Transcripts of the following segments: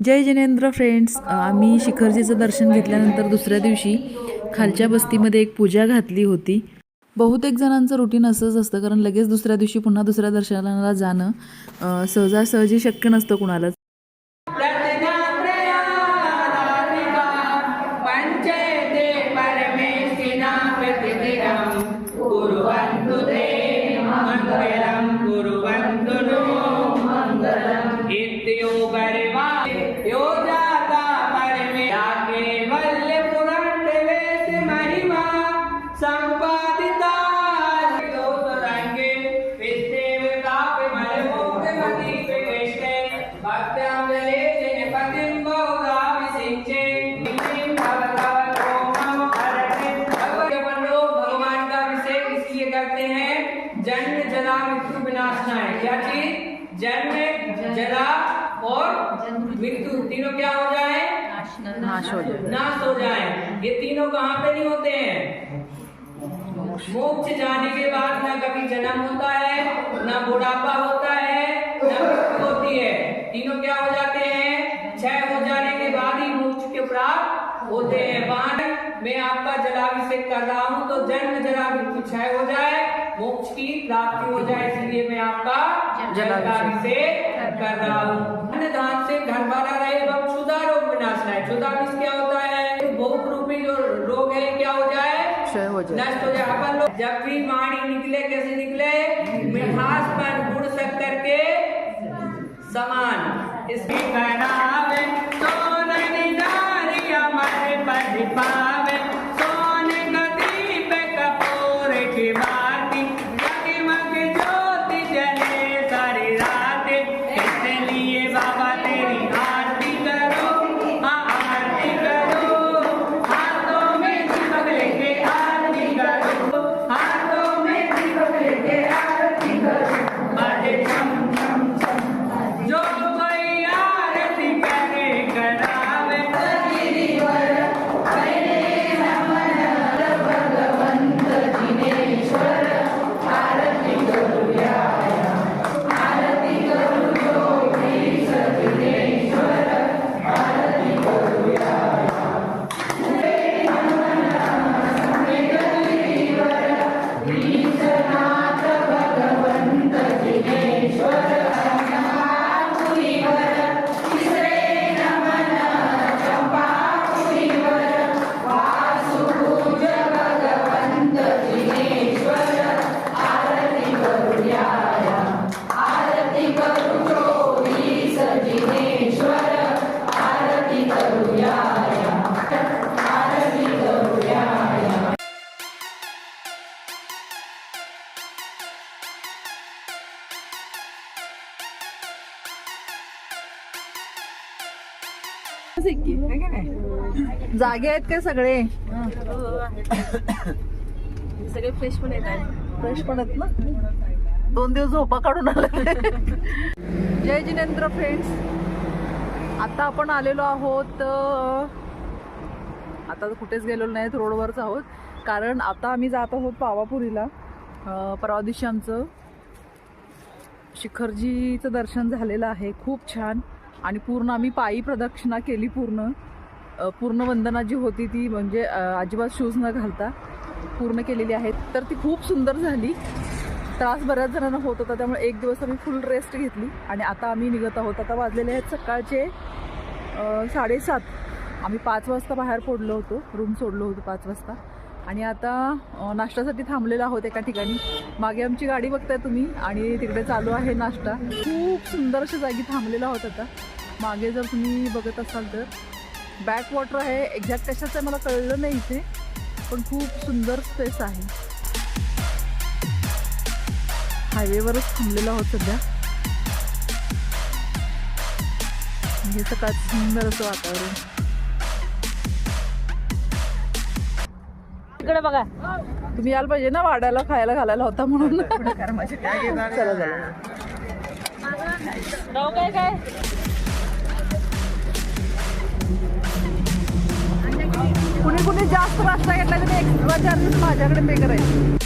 जय Jinendra friends आम्ही शिखरजीचं दर्शन घेतल्यानंतर दुसऱ्या दिवशी खालच्या बस्तीमध्ये एक पूजा घातली होती. बहुतेक जणांचं रुटीन असंच असतं कारण लगेच दुसऱ्या दिवशी पुन्हा दुसऱ्या दर्शनाला जाणं सहजासहजी शक्य नसतं कुणालाच. क्या जन्म जला और मृत्यु तीनों क्या हो जाए? नाश हो जाए। नाश हो जाए। ये तीनों कहाँ पे नहीं होते हैं? मोक्ष जाने के बाद न कभी जन्म होता है न बुढ़ापा होता है न मृत्यु होती है। तीनों क्या हो जाते हैं? क्षय हो जाने के बाद ही मोक्ष के प्राप्त होते हैं। बाद मैं आपका जलाभिषेक कर रहा हूँ तो जन्म जला मृत्यु क्षय हो जाए मोक्ष की प्राप्ति हो जाए इसलिए मैं आपका जलाभिषेक कर रहा हूँ। अन्य दान से घर भरा रहे एवं क्षुदा रोग विनाश है क्षुदा विष क्या होता है? भोग रूपी जो रोग है क्या हो जाए? हो जाए। नष्ट हो जाए। अपन लोग जब भी वाणी निकले कैसे निकले? मिठास पर गुड़ शक्कर के समान। इसकी जागे आहेत का सगळे? सगळे फ्रेश पण येतात फ्रेश पण आहेत ना? दोन दिवस झोपा काढून आले. जय जिनेंद्र फ्रेंड्स आता आपण आलेलो आहोत आता कुठेच गेलेलो नाहीत रोडवरच आहोत. कारण आता आम्ही जात आहोत पावापुरीला परवा दिवशी आमचं शिखरजीचं दर्शन झालेलं आहे. खूप छान. आणि पूर्ण आम्ही पायी प्रदक्षिणा केली पूर्ण. पूर्ण वंदना जी होती ती म्हणजे अजिबात शूज न घालता पूर्ण केलेली आहेत. तर ती खूप सुंदर झाली. त्रास बऱ्याच जणांना होत होता त्यामुळे एक दिवस आम्ही फुल रेस्ट घेतली. आणि आता आम्ही निघत आहोत. आता वाजलेले आहेत सकाळचे साडेसात. आम्ही पाच वाजता बाहेर पडलो होतो. रूम सोडलो होतो पाच वाजता. आणि आता नाश्त्यासाठी थांबलेलो आहोत एका ठिकाणी. मागे आमची गाडी बघताय तुम्ही आणि तिकडे चालू आहे नाश्ता. खूप सुंदर अशा जागी थांबलेलो आहोत आता. मागे जर तुम्ही बघत असाल तर. बॅक वॉटर आहे. एक्झॅक्ट कशाचं आहे मला कळलं नाही इथे. पण खूप सुंदर स्पेस आहे. हायवेवरच थांबलेलो आहोत सध्या. हे सकाळचं सुंदर असं वातावरण. इकडे बघा. तुम्ही यायला पाहिजे ना वाढायला खायला घालायला होता म्हणून. चला चला. काय काय? कुणी कुणी जास्त नाश्ता घेतला तरी एक्स्ट्रा चार्जेस माझ्याकडे पे करायचे.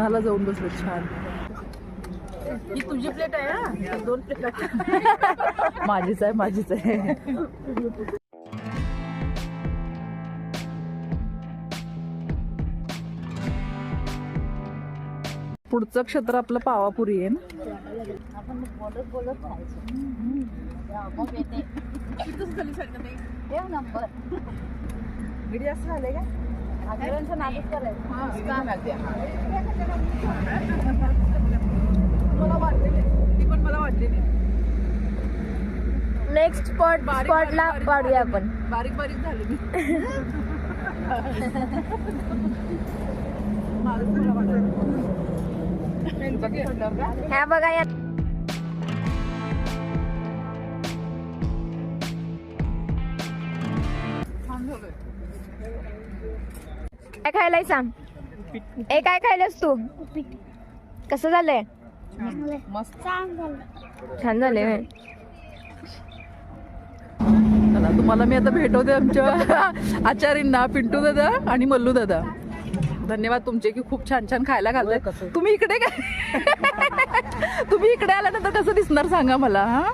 उन्हाला जाऊन बसलो छान. ही तुझी प्लेट आहे ना दोन प्लेट माझीच आहे माझीच आहे. पुढचं क्षेत्र आपलं पावापुरी आहे ना? नेक्स्ट स्पॉट स्पॉटला पाडूया आपण. बारीक बारीक झाले मी. ह्या बघा या. काय खायलाय सांग. ए काय खायलास तू? कसं झालंय? मस्त छान झालंय. चला तुम्हाला मी आता भेटवते आमच्या आचार्यांना पिंटू दादा आणि मल्लू दादा. धन्यवाद तुमचे की खूप छान छान खायला घालताय. तुम्ही इकडे काय? तुम्ही इकडे आल्यानंतर कसं दिसणार सांगा मला हा?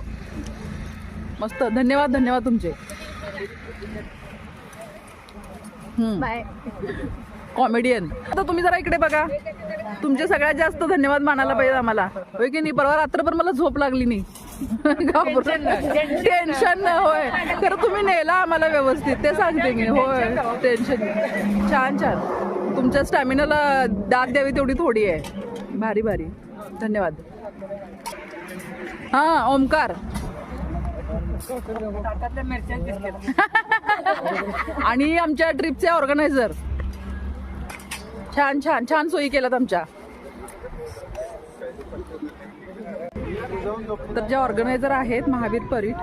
मस्त धन्यवाद धन्यवाद तुमचे. बाय कॉमेडियन आता तुम्ही जरा इकडे बघा. तुमचे सगळ्यात जास्त धन्यवाद मानायला पाहिजे आम्हाला. होय की नाही? परवा रात्रभर मला झोप लागली नाही. टेन्शन न होय. खरं तुम्ही नेला आम्हाला व्यवस्थित. ते सांगते मी. होय. टेन्शन छान छान. तुमच्या स्टॅमिनाला दाद द्यावी तेवढी थोडी आहे. भारी भारी. धन्यवाद. हा ओमकार आणि आमच्या ट्रिपचे ऑर्गनायझर. छान छान छान सोयी केल्यात आमच्या. तर ज्या ऑर्गनायझर आहेत महावीर परीट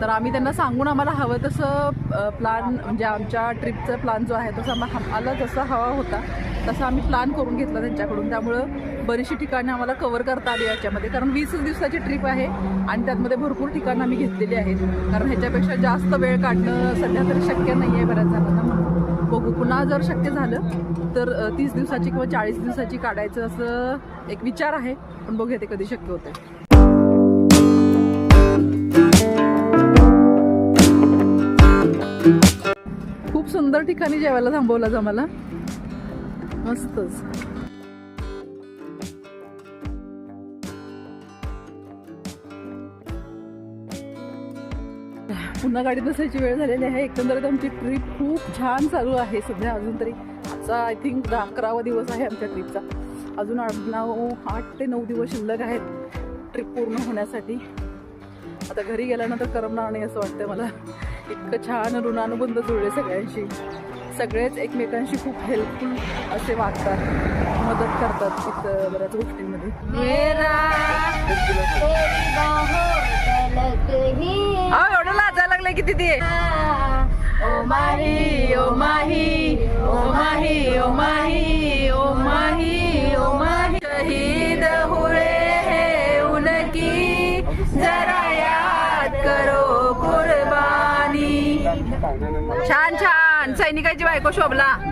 तर आम्ही त्यांना सांगून आम्हाला हवं तसं प्लान म्हणजे आमच्या ट्रिपचा प्लान जो आहे तसा आम्हाला जसा हवा होता तसा आम्ही प्लान करून घेतला त्यांच्याकडून. त्यामुळं बरीचशी ठिकाणं आम्हाला कवर करता आली याच्यामध्ये. कारण वीस दिवसाची ट्रिप आहे आणि त्यामध्ये भरपूर ठिकाणं आम्ही घेतलेली आहेत. कारण ह्याच्यापेक्षा जास्त वेळ काढणं सध्या तरी शक्य नाही आहे बऱ्याच जणांना म्हणून. बघू पुन्हा जर शक्य झालं तर तीस दिवसाची किंवा चाळीस दिवसाची काढायचं असं एक विचार आहे. पण बघूया ते कधी शक्य होतं खूप सुंदर ठिकाणी जेवायला थांबवलं आम्हाला. मस्तच. पुन्हा गाडीत बसायची वेळ झालेली आहे. एकंदरीत आमची ट्रिप खूप छान चालू आहे. सध्या अजून तरी आजचा आय थिंक दहा अकरावा दिवस आहे आमच्या ट्रिपचा अजून आठ नऊ आठ ते नऊ दिवस शिल्लक आहेत ट्रिप पूर्ण होण्यासाठी. आता घरी गेल्यानंतर करमणार नाही असं वाटतं मला. इतकं छान ऋणानुबंध जुळले सगळ्यांशी. सगळेच एकमेकांशी खूप हेल्पफुल असे वागतात मदत करतात इथं बऱ्याच गोष्टींमध्ये. लाजायला लागलंय किती ते? ओ माही ओ माही ओ माही ओ माही ओ माही ओ माही. शहीद हुए है उनकी जरा याद करो कुर्बानी. छान छान. सैनिकाची बायको शोभला.